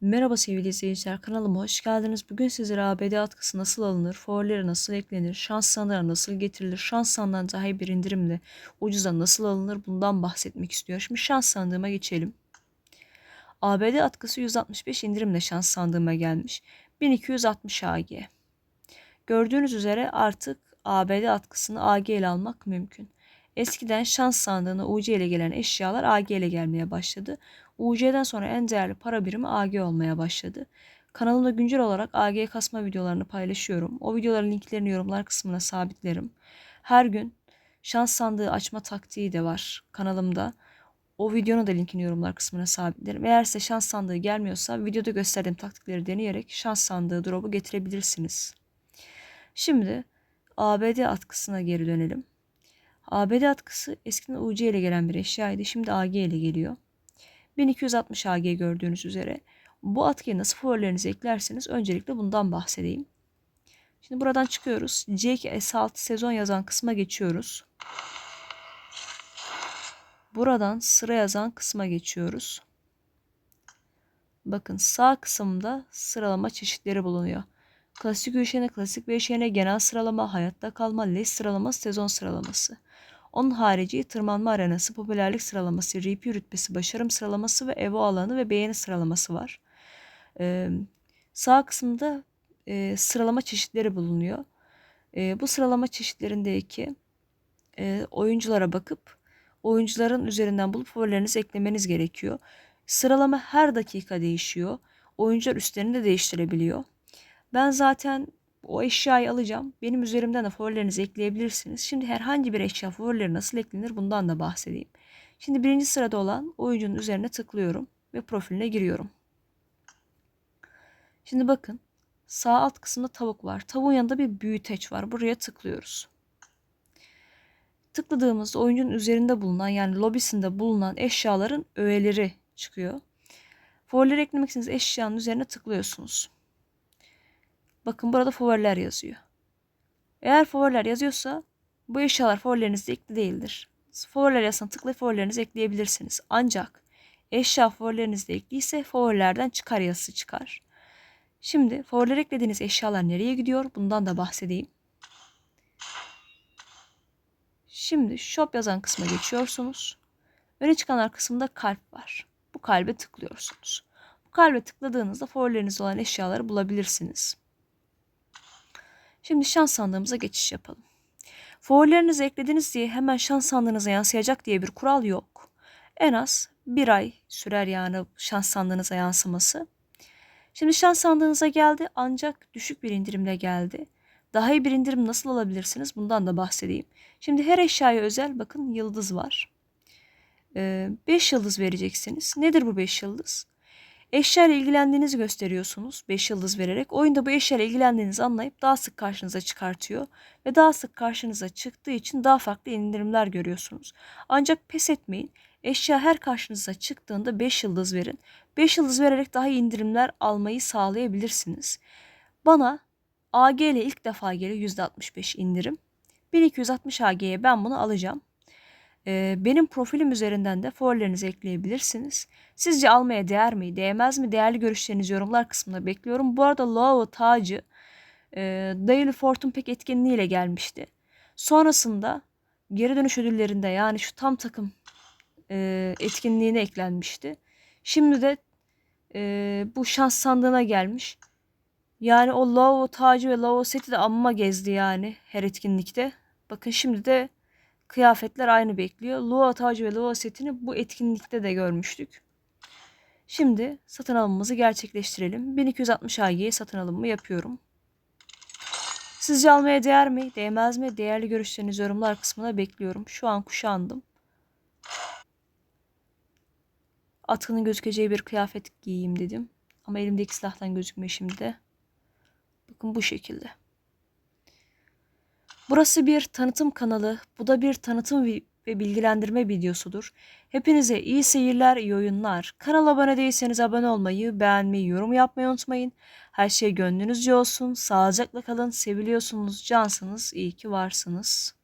Merhaba sevgili izleyiciler kanalıma hoş geldiniz. Bugün sizlere ABD atkısı nasıl alınır, favorileri nasıl eklenir, şans sandığa nasıl getirilir, şans sandığından daha iyi bir indirimle ucuza nasıl alınır bundan bahsetmek istiyorum. Şimdi şans sandığıma geçelim. ABD atkısı 165 indirimle şans sandığıma gelmiş. 1260 AG. Gördüğünüz üzere artık ABD atkısını AG ile almak mümkün. Eskiden şans sandığına UC ile gelen eşyalar AG ile gelmeye başladı. UC'den sonra en değerli para birimi AG olmaya başladı. Kanalımda güncel olarak AG kasma videolarını paylaşıyorum. O videoların linklerini yorumlar kısmına sabitlerim. Her gün şans sandığı açma taktiği de var kanalımda. O videonun da linkini yorumlar kısmına sabitlerim. Eğer size şans sandığı gelmiyorsa videoda gösterdiğim taktikleri deneyerek şans sandığı drop'u getirebilirsiniz. Şimdi ABD atkısına geri dönelim. ABD atkısı eskiden UC ile gelen bir eşyaydı. Şimdi AG ile geliyor. 1260 AG gördüğünüz üzere. Bu atkıyı nasıl favorilerinize eklerseniz öncelikle bundan bahsedeyim. Şimdi buradan çıkıyoruz. C2 S6 sezon yazan kısma geçiyoruz. Buradan sıra yazan kısma geçiyoruz. Bakın sağ kısımda sıralama çeşitleri bulunuyor. Klasik üşene, klasik beşene, genel sıralama, hayatta kalma, les sıralaması, sezon sıralaması. Onun harici tırmanma arenası, popülerlik sıralaması, RP rütbesi, başarım sıralaması ve Evo alanı ve beğeni sıralaması var. Ee, sağ kısımda e, sıralama çeşitleri bulunuyor. E, bu sıralama çeşitlerindeki e, oyunculara bakıp oyuncuların üzerinden bulup favorilerinizi eklemeniz gerekiyor. Sıralama her dakika değişiyor. Oyuncular üstlerini de değiştirebiliyor. Ben zaten o eşyayı alacağım. Benim üzerimden de favorilerinizi ekleyebilirsiniz. Şimdi herhangi bir eşya favorileri nasıl eklenir bundan da bahsedeyim. Şimdi birinci sırada olan oyuncunun üzerine tıklıyorum ve profiline giriyorum. Şimdi bakın sağ alt kısımda tavuk var. Tavuğun yanında bir büyüteç var. Buraya tıklıyoruz. Tıkladığımızda oyuncunun üzerinde bulunan yani lobisinde bulunan eşyaların öğeleri çıkıyor. Favorileri eklemek için eşyanın üzerine tıklıyorsunuz. Bakın burada favoriler yazıyor. Eğer favoriler yazıyorsa bu eşyalar favorilerinizde ekli değildir. Favoriler yazısına tıklayıp favorilerinizi ekleyebilirsiniz. Ancak eşya favorilerinizde ekliyse favorilerden çıkar yazısı çıkar. Şimdi favoriler eklediğiniz eşyalar nereye gidiyor? Bundan da bahsedeyim. Şimdi shop yazan kısma geçiyorsunuz. Öne çıkanlar kısmında kalp var. Bu kalbe tıklıyorsunuz. Bu kalbe tıkladığınızda favorileriniz olan eşyaları bulabilirsiniz. Şimdi şans sandığımıza geçiş yapalım. Favorilerinizi eklediniz diye hemen şans sandığınıza yansıyacak diye bir kural yok. En az bir ay sürer yani şans sandığınıza yansıması. Şimdi şans sandığınıza geldi ancak düşük bir indirimle geldi. Daha iyi bir indirim nasıl alabilirsiniz bundan da bahsedeyim. Şimdi her eşyaya özel bakın yıldız var. 5 ee, yıldız vereceksiniz. Nedir bu 5 yıldız? Eşya ile ilgilendiğinizi gösteriyorsunuz 5 yıldız vererek. Oyunda bu eşya ile ilgilendiğinizi anlayıp daha sık karşınıza çıkartıyor. Ve daha sık karşınıza çıktığı için daha farklı indirimler görüyorsunuz. Ancak pes etmeyin. Eşya her karşınıza çıktığında 5 yıldız verin. 5 yıldız vererek daha iyi indirimler almayı sağlayabilirsiniz. Bana AG ile ilk defa geliyor %65 indirim. 1260 AG'ye ben bunu alacağım. Ee, benim profilim üzerinden de favorilerinizi ekleyebilirsiniz. Sizce almaya değer mi, değmez mi? Değerli görüşlerinizi yorumlar kısmında bekliyorum. Bu arada Lovo tacı e, Daily Fortune pek etkinliğiyle gelmişti. Sonrasında geri dönüş ödüllerinde yani şu tam takım e, etkinliğine eklenmişti. Şimdi de e, bu şans sandığına gelmiş. Yani o Lovo tacı ve Lovo seti de amma gezdi yani her etkinlikte. Bakın şimdi de kıyafetler aynı bekliyor. Lua tacı ve Lua setini bu etkinlikte de görmüştük. Şimdi satın alımımızı gerçekleştirelim. 1260 AG'ye satın alımımı yapıyorum. Sizce almaya değer mi? Değmez mi? Değerli görüşlerinizi yorumlar kısmına bekliyorum. Şu an kuşandım. Atkının gözükeceği bir kıyafet giyeyim dedim. Ama elimdeki silahtan gözükmüyor şimdi. Bakın bu şekilde. Burası bir tanıtım kanalı. Bu da bir tanıtım ve bilgilendirme videosudur. Hepinize iyi seyirler, iyi oyunlar. Kanala abone değilseniz abone olmayı, beğenmeyi, yorum yapmayı unutmayın. Her şey gönlünüzce olsun. Sağlıcakla kalın. Seviliyorsunuz, cansınız. İyi ki varsınız.